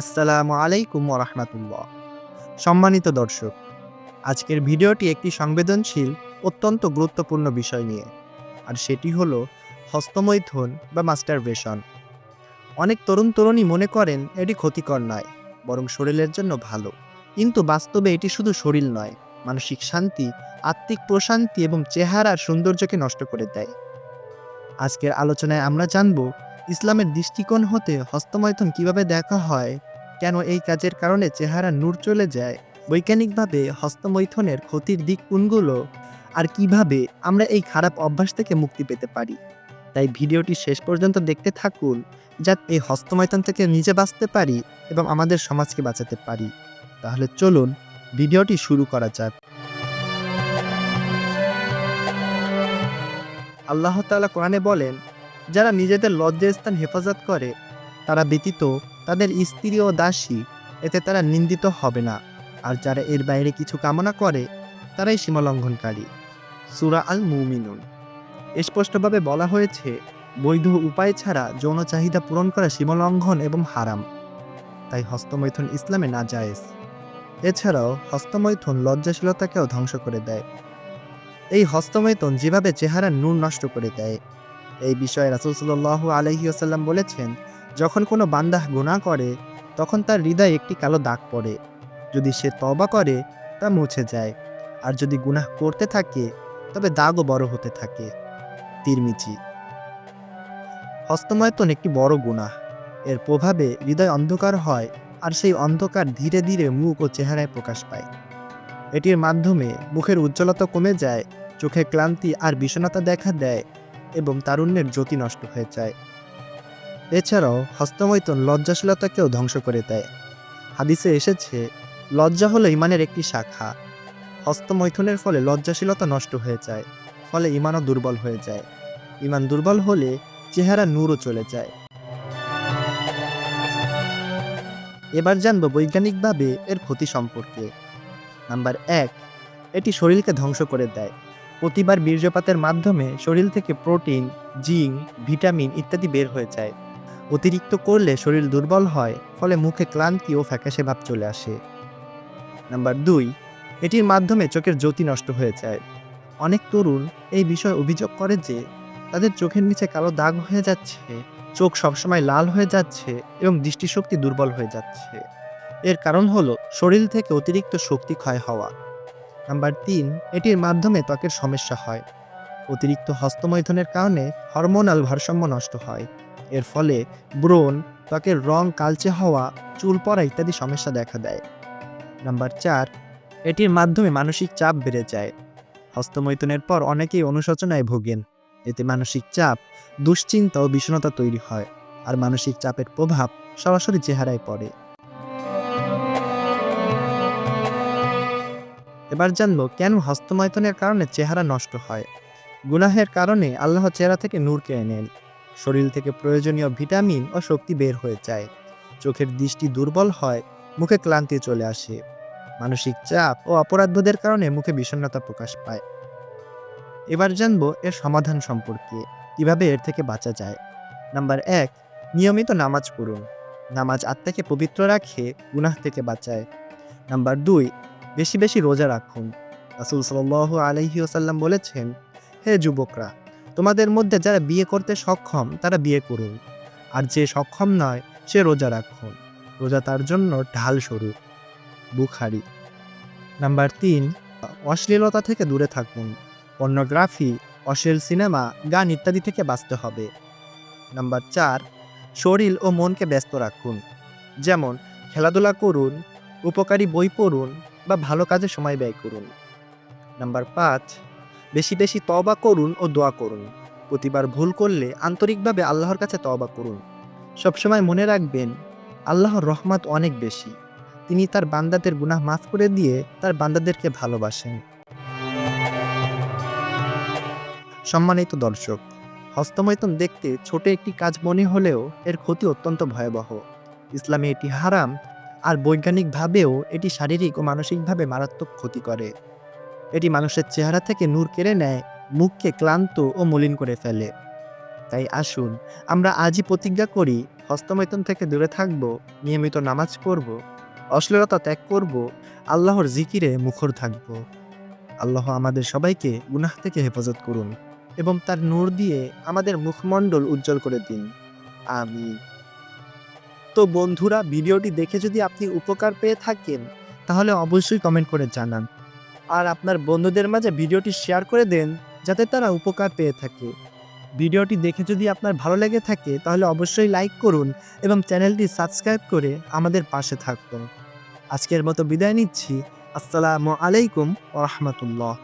আসসালামু আলাইকুম রহমাতুল্লাহ। সম্মানিত দর্শক, আজকের ভিডিওটি একটি সংবেদনশীল, অত্যন্ত গুরুত্বপূর্ণ বিষয় নিয়ে, আর সেটি হলো হস্তমৈথুন বা মাস্টারবেশন অনেক তরুণ তরুণী মনে করেন এটি ক্ষতিকর নয়, বরং শরীরের জন্য ভালো। কিন্তু বাস্তবে এটি শুধু শরীর নয়, মানসিক শান্তি, আত্মিক প্রশান্তি এবং চেহারার সৌন্দর্যকে নষ্ট করে দেয়। আজকের আলোচনায় আমরা জানব ইসলামের দৃষ্টিকোণ হতে হস্তমৈথুন কীভাবে দেখা হয়? কেন এই কাজের কারণে চেহারা নূর চলে যায়? বৈজ্ঞানিকভাবে হস্তমৈথুনের ক্ষতির দিক কোনগুলো? আর কীভাবে আমরা এই খারাপ অভ্যাস থেকে মুক্তি পেতে পারি? তাই ভিডিওটি শেষ পর্যন্ত দেখতে থাকুন, যাতে এই হস্তমৈথন থেকে নিজে বাঁচতে পারি এবং আমাদের সমাজকে বাঁচাতে পারি। তাহলে চলুন, ভিডিওটি শুরু করা যাক। আল্লাহ তাআলা কোরআনে বলেন যারা নিজেদের লজ্জাস্থান হেফাজত করে, তারা ব্যতীত তাদের স্ত্রী ও দাসী, এতে তারা নিন্দিত হবে না। আর যারা এর বাইরে কিছু কামনা করে, তারাই সীমালঙ্ঘনকারী। সুরা আল মুমিনুন স্পষ্টভাবে বলা হয়েছে, বৈধ উপায় ছাড়া যৌন চাহিদা পূরণ করা সীমালঙ্ঘন এবং হারাম। তাই হস্তমৈথুন ইসলামে না জায়েজ এছাড়াও হস্তমৈথুন লজ্জাশীলতাকেও ধ্বংস করে দেয়। এই হস্তমৈথুন যেভাবে চেহারার নূর নষ্ট করে দেয় এই বিষয়ে রাসুল সাল্লাহ আলহিউসাল্লাম বলেছেন, যখন কোনো বান্দাহ গুনাহ করে, তখন তার হৃদয়ে একটি কালো দাগ পড়ে। যদি সে তবা করে, তা মুছে যায়। আর যদি গুনাহ করতে থাকে, তবে দাগও বড় হতে থাকে। তিরমিচি হস্তময়তন একটি বড় গুনাহ। এর প্রভাবে হৃদয় অন্ধকার হয়, আর সেই অন্ধকার ধীরে ধীরে মুখ ও চেহারায় প্রকাশ পায়। এটির মাধ্যমে মুখের উজ্জ্বলতা কমে যায় চোখে ক্লান্তি আর বিষণতা দেখা দেয় এবং তারুণ্যের জ্যোতি নষ্ট হয়ে যায়। এছাড়াও হস্তমৈথুন লজ্জাশীলতাকেও ধ্বংস করে দেয়। হাদিসে এসেছে, লজ্জা হলো ইমানের একটি শাখা। হস্তমৈথুনের ফলে লজ্জাশীলতা নষ্ট হয়ে যায়, ফলে ইমানও দুর্বল হয়ে যায়। ইমান দুর্বল হলে চেহারা নূরও চলে যায়। এবার জানব বৈজ্ঞানিকভাবে এর ক্ষতি সম্পর্কে। নাম্বার এক, এটি শরীরকে ধ্বংস করে দেয়। প্রতিবার বীর্যপাতের মাধ্যমে শরীর থেকে প্রোটিন, জিঙ্ক, ভিটামিন ইত্যাদি বের হয়ে যায়। অতিরিক্ত করলে শরীর দুর্বল হয়, ফলে মুখে ক্লান্তি ও ফ্যাকাশে ভাব চলে আসে। নাম্বার দুই, এটির মাধ্যমে চোখের জ্যোতি নষ্ট হয়ে যায়। অনেক তরুণ এই বিষয়ে অভিযোগ করে যে, তাদের চোখের নিচে কালো দাগ হয়ে যাচ্ছে, চোখ সবসময় লাল হয়ে যাচ্ছে এবং দৃষ্টিশক্তি দুর্বল হয়ে যাচ্ছে। এর কারণ হলো, শরীর থেকে অতিরিক্ত শক্তি ক্ষয় হওয়া। নাম্বার তিন, এটির মাধ্যমে ত্বকের সমস্যা হয়। অতিরিক্ত হস্তমৈথনের কারণে হরমোনাল ভারসাম্য নষ্ট হয়। এর ফলে ব্রণ, ত্বকের রং কালচে হওয়া, চুল পড়া ইত্যাদি সমস্যা দেখা দেয়। নাম্বার চার, এটির মাধ্যমে মানসিক চাপ বেড়ে যায়। হস্তমৈথুনের পর অনেকেই অনুশোচনায় ভোগেন। এতে মানসিক চাপ, দুশ্চিন্তা ও বিষণ্ণতা তৈরি হয়, আর মানসিক চাপের প্রভাব সরাসরি চেহারায় পড়ে। এবার জানব কেন হস্তমৈথুনের কারণে চেহারা নষ্ট হয়। গুনাহের কারণে আল্লাহ চেহারা থেকে নূর কেড়ে নেন শরীর থেকে প্রয়োজনীয় ভিটামিন ও শক্তি বের হয়ে যায়। চোখের দৃষ্টি দুর্বল হয়, মুখে ক্লান্তি চলে আসে। মানসিক চাপ ও অপরাধবোধের কারণে মুখে বিষণ্ণতা প্রকাশ পায়। এবার জানব এর সমাধান সম্পর্কে, কীভাবে এর থেকে বাঁচা যায়। নাম্বার এক, নিয়মিত নামাজ পড়ুন। নামাজ আত্মাকে পবিত্র রাখে, গুনাহ থেকে বাঁচায়। নাম্বার দুই বেশি বেশি রোজা রাখুন। রাসুল সাল আলহি ওসাল্লাম বলেছেন, হে যুবকরা, তোমাদের মধ্যে যারা বিয়ে করতে সক্ষম, তারা বিয়ে করুন। আর যে সক্ষম নয়, সে রোজা রাখুন। রোজা তার জন্য ঢাল স্বরূপ। বুখারি। নাম্বার তিন, অশ্লীলতা থেকে দূরে থাকুন। পর্নোগ্রাফি, অশ্লীল সিনেমা, গান ইত্যাদি থেকে বাঁচতে হবে। নাম্বার চার, শরীর ও মনকে ব্যস্ত রাখুন। যেমন, খেলাধুলা করুন, উপকারী বই পড়ুন বা ভালো কাজে সময় ব্যয় করুন। নাম্বার পাঁচ, বেশি বেশি তবা করুন ও দোয়া করুন। প্রতিবার ভুল করলে আন্তরিকভাবে আল্লাহর কাছে তবা করুন। সবসময় মনে রাখবেন, আল্লাহর রহমত অনেক বেশি। তিনি তার বান্দাদের গুনাহ মাফ করে দিয়ে তার বান্দাদেরকে ভালোবাসেন। সম্মানিত দর্শক, হস্তমৈথুন দেখতে ছোট একটি কাজ মনে হলেও এর ক্ষতি অত্যন্ত ভয়াবহ। ইসলামে এটি হারাম আর বৈজ্ঞানিকভাবেও এটি শারীরিক ও মানসিকভাবে মারাত্মক ক্ষতি করে। এটি মানুষের চেহারা থেকে নূর কেড়ে নেয়, মুখকে ক্লান্ত ও মলিন করে ফেলে। তাই আসুন, আমরা আজই প্রতিজ্ঞা করি, হস্তমৈথুন থেকে দূরে থাকব, নিয়মিত নামাজ পড়ব, অশ্লীলতা ত্যাগ করব, আল্লাহর জিকিরে মুখর থাকব। আল্লাহ আমাদের সবাইকে গুনাহ থেকে হেফাজত করুন এবং তার নূর দিয়ে আমাদের মুখমণ্ডল উজ্জ্বল করে দিন। আমি তো বন্ধুরা, ভিডিওটি দেখে যদি আপনি উপকার পেয়ে থাকেন, তাহলে অবশ্যই কমেন্ট করে জানান। আর আপনার বন্ধুদের মাঝে ভিডিওটি শেয়ার করে দেন, যাতে তারা উপকার পেয়ে থাকে। ভিডিওটি দেখে যদি আপনার ভালো লেগে থাকে, তাহলে অবশ্যই লাইক করুন এবং চ্যানেলটি সাবস্ক্রাইব করে আমাদের পাশে থাকুন। আজকের মতো বিদায় নিচ্ছি। আসসালামু আলাইকুম ওরহমতুল্লাহ